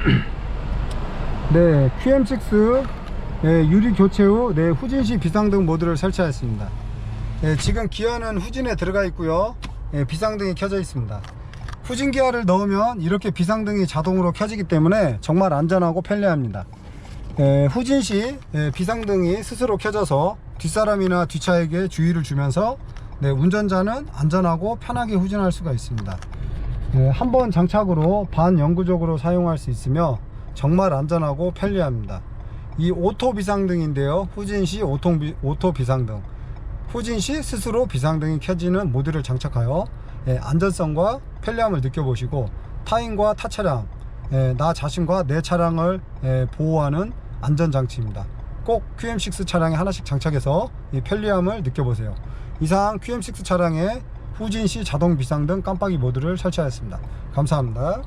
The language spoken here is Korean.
네, QM6 네, 유리 교체 후 네, 후진시 비상등 모드를 설치하였습니다. 네, 지금 기어는 후진에 들어가 있고요. 네, 비상등이 켜져 있습니다. 후진 기어를 넣으면 이렇게 비상등이 자동으로 켜지기 때문에 정말 안전하고 편리합니다. 네, 후진 시 네, 비상등이 스스로 켜져서 뒷사람이나 뒷차에게 주의를 주면서 네, 운전자는 안전하고 편하게 후진할 수가 있습니다. 네, 한번 장착으로 반영구적으로 사용할 수 있으며 정말 안전하고 편리합니다. 이 오토 비상등인데요. 후진 시 오토, 비상등. 후진 시 스스로 비상등이 켜지는 모드를 장착하여 예, 안전성과 편리함을 느껴보시고 타인과 타 차량, 예, 나 자신과 내 차량을 예, 보호하는 안전장치입니다. 꼭 QM6 차량에 하나씩 장착해서 이 편리함을 느껴보세요. 이상 QM6 차량에 후진 시 자동 비상등 깜빡이 모드를 설치하였습니다. 감사합니다.